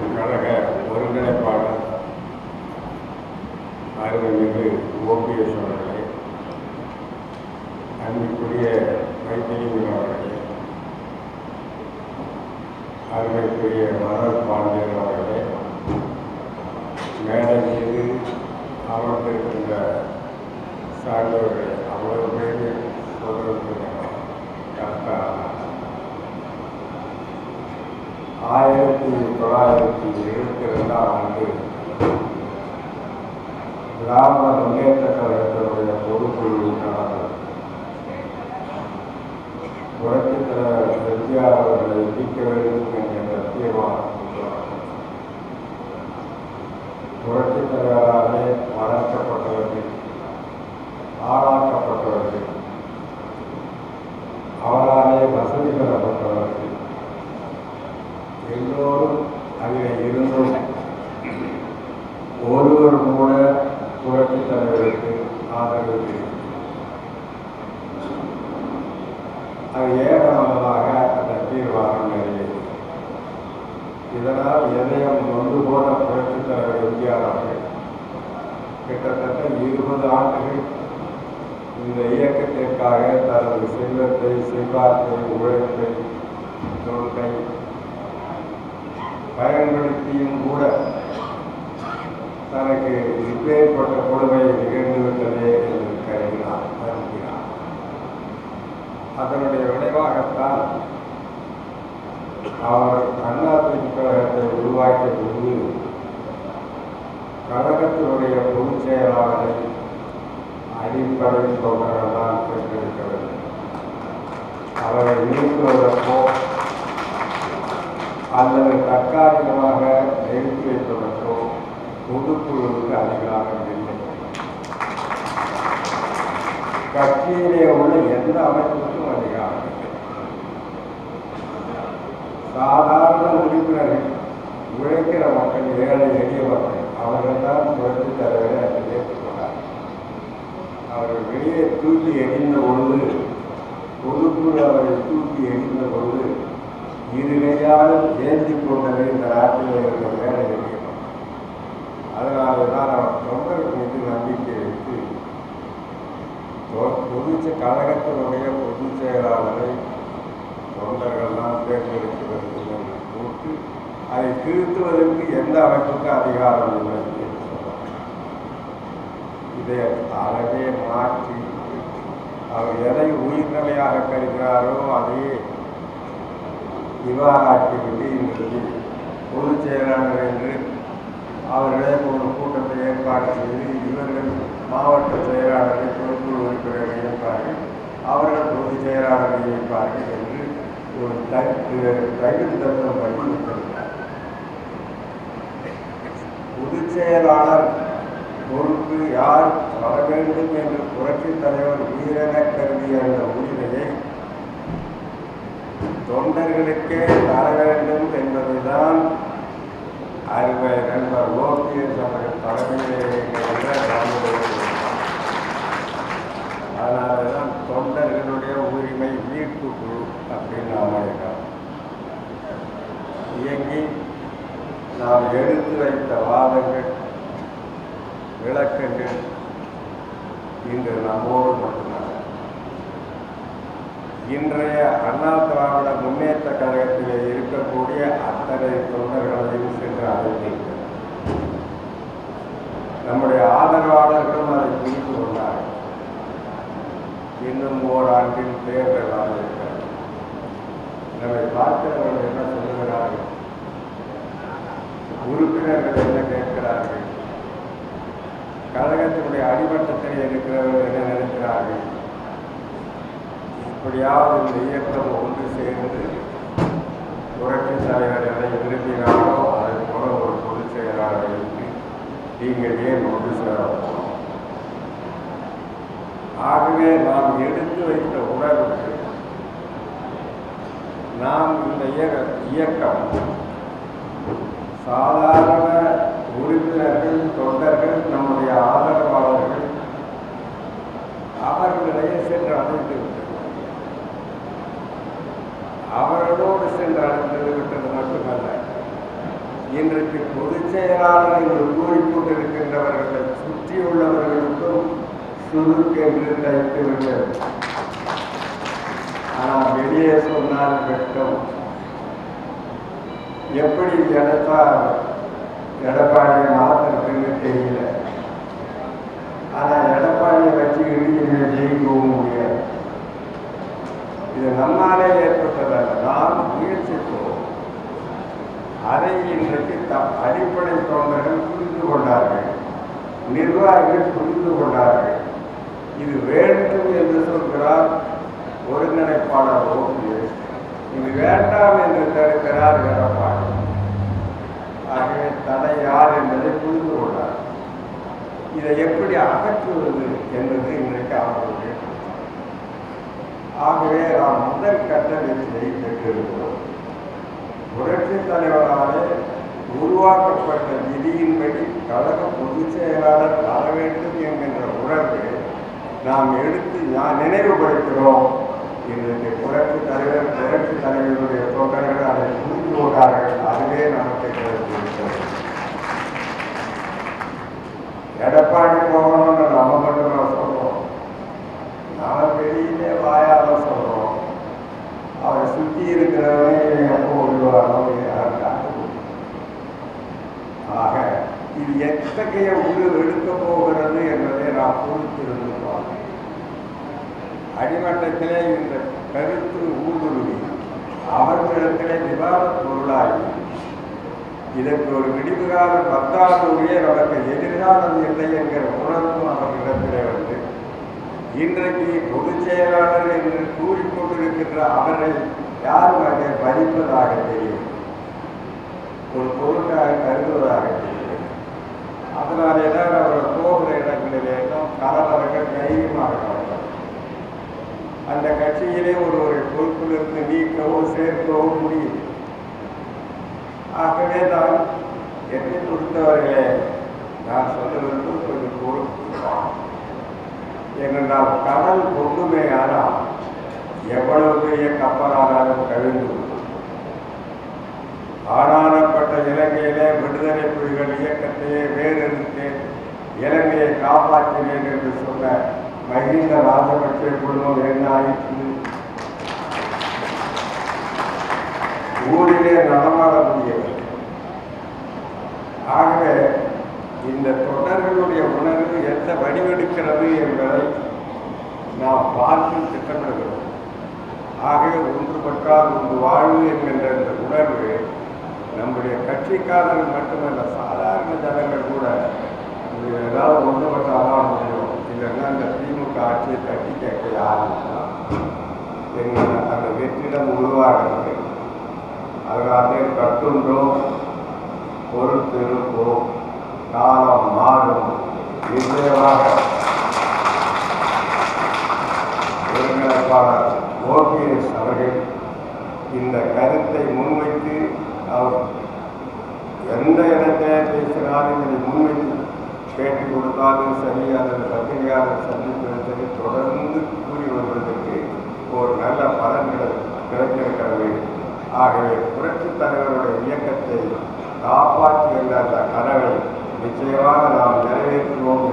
கழக ஒருங்கிணைப்பாளர் அருள்மிகு ஓபிஎஸ் அவர்களே அன்புக்குரிய வைத்தியலிங்கம் அவர்களே அருமைக்குரிய மனோஜ் பாண்டியன் அவர்களே மேடை மீது அமர்ந்திருக்கின்ற சார்ந்தவர்களே அவ்வளவு பேர் சொல்றது ஆயிரத்தி தொள்ளாயிரத்தி எழுபத்தி ரெண்டாம் ஆண்டு கிராம முன்னேற்ற கழகத்தினுடைய பொதுக்குழு நடந்தது புரட்சித் தலைவர் எம்ஜிஆர் அவர்களை நீக்க வேண்டும் என்கின்ற தீர்மானம் கொண்டு வரப்பட்டது. அது ஏகமனதாக அந்த தீர்மானம் நிறைவேறியது இதனால் இதயம் ஒன்று போல புரட்சித் தலைவர் எம்ஜிஆர் அவர்கள். கிட்டத்தட்ட இருபது ஆண்டுகள் இந்த இயக்கத்திற்காக தனது செல்வத்தை செல்வாக்கை உழைப்பை தொண்டை பயன்படுத்தியும் கூட தனக்கு இப்பேற்பட்ட கொடுமை நிகழ்ந்துவிட்டதே அதனுடைய விளைவாகத்தான் அவர் அண்ணா கழகத்தை உருவாக்கிய போது கழகத்தினுடைய பொதுச் செயலாளரை அடிப்படை தொண்டர்கள் தான் பெற்றிருக்கிறது அவரை நீக்குவதற்கோ அல்லது தற்காலிகமாக நிறுத்தி வைப்பதற்கோ பொதுக்குழுவுக்கு அதிகாரம் இல்லை. கட்சியிலே உள்ள எந்த அமைப்பு அதிகாரம் சாதாரண உறுப்பினர்கள் உழைக்கிற மக்கள் ஏழை எளியவர்கள் அவர்கள் தான் புரட்சித் தலைவரை அதை ஏற்றுக்கொண்டார். அவர்கள் வெளியே தூக்கி எறிந்த பொழுது பொதுக்குழு அவரை தூக்கி எறிந்த பொழுது இரு கையாலும் ஏந்தி கொண்டது இந்த நாட்டில் இருக்கிறது வேலை எளிய மக்கள் அதனால தான் அவர் தொண்டர்கள் மீது நம்பிக்கை வைத்து பொதுச்ச கழகத்தினுடைய பொதுச் செயலாளரை தொண்டர்கள்லாம் தேர்ந்தெடுக்க வேண்டும் என்று போட்டு அதை திருத்துவதற்கு எந்த அமைப்புக்கும் அதிகாரம் இல்லை என்று சொன்னார். இதை அறவே மாற்றி அவர் எதை உயிர்நிலையாக கருகிறாரோ அதையே இவ்வாறாக்கிவிட்டு இன்றைக்கு பொதுச் செயலாளர் என்று அவர்களே ஒரு கூட்டத்தை ஏற்பாடு செய்து இவர்கள் மாவட்ட செயலாளரை பொறுப்பு உறுப்பினரை நியமிப்பார்கள் அவர்கள் பொது செயலாளரை நியமிப்பார்கள் என்று ஒரு தகுதி தத்துவம் பண்ணி பொதுச் செயலாளர் பொறுப்பு யார் வர வேண்டும் என்று புரட்சித் தலைவர் உயிரென கருதிய அந்த உரிமையை தொண்டர்களுக்கே தர வேண்டும் என்பதுதான் அருமை நண்பர் ஓபிஎஸ் அவர்கள் தலைமையிலே அதனால தான் தொண்டர்களுடைய உரிமை மீட்பு குழு அப்படின்னு அமைக்கிறோம் இயங்கி நாம் எடுத்து வைத்த வாதங்கள் விளக்கங்கள் இன்று நம்மோடு மட்டுமல்ல. இன்றைய அண்ணா திராவிட முன்னேற்ற கழகத்தில் இருக்கக்கூடிய அத்தனை தொண்டர்களையும் சென்று அழைத்தீர்கள். நம்முடைய ஆதரவாளர்களும் அதை புரிந்து கொண்டார்கள். இன்னும் ஓராண்டில் தேர்தல் ஆரம்பிக்கிறது நம்மை பார்க்கிறவர்கள் என்ன சொல்லுகிறார்கள்? உறுப்பினர்கள் என்ன கேட்கிறார்கள்? கழகத்தினுடைய அடிமட்டத்தில் இருக்கிறவர்கள் என்ன நினைக்கிறார்கள்? எப்படியாவது இந்த இயக்கம் ஒன்று சேர்ந்து புரட்சி தலைவர் எதை விரும்பினாரோ அதை போல ஒரு பொதுச் செயலாளருக்கு நீங்கள் ஏன் ஒன்று சேரப்போம் ஆகவே நாம் எடுத்து வைத்த உணர்வுக்கு நாம் இந்த இயக்க இயக்கம் சாதாரண உறுப்பினர்கள் தொண்டர்கள் நம்முடைய ஆதரவாளர்கள் அவர்களிடையே சென்று அழைத்து விட்டது அவர்களோடு சென்று அழைத்து விட்டது மட்டுமல்ல இன்றைக்கு பொதுச் செயலாளர் என்று கூறிக்கொண்டிருக்கின்றவர்களை சுற்றியுள்ளவர்களுக்கும் சுருக்கென்று தைத்துவிட்டது ஆனால் வெளியே சொன்னால் வெட்கம். எப்படி எடுத்தால் எடப்பாடியை மாத்திருக்குன்னு தெரியல. ஆனால் எடப்பாடியை வச்சுக்கிட்டு இதை ஜெயிக்கவும் முடியாது. இது நம்மாலே ஏற்பட்டதல்ல நாம் முயற்சித்தோம் இன்றைக்கு தம் அடிப்படை தொண்டர்கள் புரிந்து கொண்டார்கள். நிர்வாகிகள் புரிந்து கொண்டார்கள். இது வேண்டும் என்று சொல்கிறார் ஒருங்கிணைப்பாளர் ஓபிஎஸ். இது வேண்டாம் என்று தடுக்கிறார் எடப்பாடி. ஆகவே தடை யார் என்பதை புரிந்து கொண்டார். இதை எப்படி அகற்றுவது என்பது இன்றைக்கு அவர்களுடைய ஆகவே நாம் முதல் கட்ட வெற்றியை பெற்றிருக்கிறோம். புரட்சி தலைவராலே உருவாக்கப்பட்ட விதியின்படி கழக பொதுச் செயலாளர் தர வேண்டும் என்கின்ற உணர்வு நாம் எடுத்து நான் நினைவுபடுத்துகிறோம் இன்றைக்கு புரட்சி தலைவர் புரட்சி தலைவருடைய தொண்டர்கள் அதை புரிந்து கொண்டார்கள். அதுவே நமக்கு எடப்பாடி போகணும்னு எத்தகைய உரு எடுக்க போகிறது என்பதை நாம் பொறுத்திருந்து அடிமட்டத்திலே இந்த கருத்து ஊடுருவி அவர்களிடத்திலே விவாத பொருளாகி இதற்கு ஒரு விடிவுகாலம் பத்தாண்டுடைய நமக்கு எதிர்காலம் இல்லை என்கிற உணர்வும் அவர்களிடத்திலே வந்து இன்றைக்கு பொதுச் செயலாளர் என்று கூறிக்கொண்டிருக்கின்ற அவரை யாரும் அதை மதிப்பதாக தெரியும் ஒரு பொருட்டாக கருதுவதாக தெரியும் அதனாலே தான் அவர் போகிற இடங்களிலே எல்லாம் கலவரங்கள் தைரியமாக நடக்கும் அந்த கட்சியிலே ஒருவரை பொறுப்பிலிருந்து நீக்கவோ முடியும் ஆகவே தான் என்னை பொறுத்தவரையிலே நான் சொல்லுவது கொஞ்சம் பொறுப்பு ஏனென்றால் கடல் கொண்டுமே ஆனால் எவ்வளவு பெரிய கப்பலானாலும் கவிழ்ந்து ஆனானப்பட்ட இலங்கையிலே விடுதலை புலிகள் இயக்கத்தையே வேறெடுத்து இலங்கையை காப்பாற்றினேன் என்று சொன்ன மகிந்த ராஜபக்சே குழுமம் என்ன ஆயிற்று? ஊரிலே நடமாட முடியவில்லை. ஆகவே இந்த தொடர்களுடைய உணர்வு எந்த வடிவெடுக்கிறது என்பதை நாம் பார்த்து திட்டமிடுகிறோம். ஆகவே ஒன்றுபட்டால் ஒன்று வாழ்வு என்கின்ற இந்த உணர்வு நம்முடைய கட்சிக்காரர்கள் மட்டுமல்ல சாதாரண ஜனங்கள் கூட ஏதாவது ஒன்றுபட்டால்தான் முடியும். இல்லைன்னா இந்த திமுக ஆட்சியை கட்டி கேட்க யாரும் என்கிற அந்த வெற்றிடம் உருவாகிறது. அதனாலே கட்டுண்டோம் பொறுத்திருப்போம் காலம் மாறும். நிச்சயமாக ஒருங்கிணைப்பாளர் ஓபிஎஸ் அவர்கள் இந்த கருத்தை முன்வைத்து அவர் எந்த இடத்தை பேசினாலும் இதை முன்வைத்து பேட்டி கொடுத்தாலும் சரி அல்லது பத்திரிகையாளர் சந்திப்பதும் சரி தொடர்ந்து கூறி வருவதற்கு ஒரு நல்ல பலன் கிடை- கிடைத்திருக்கிறது ஆகவே புரட்சித் தலைவருடைய இயக்கத்தை காப்பாற்றுகின்ற அந்த கனவை நிச்சயமாக நாம் நிறைவேற்றுவோம்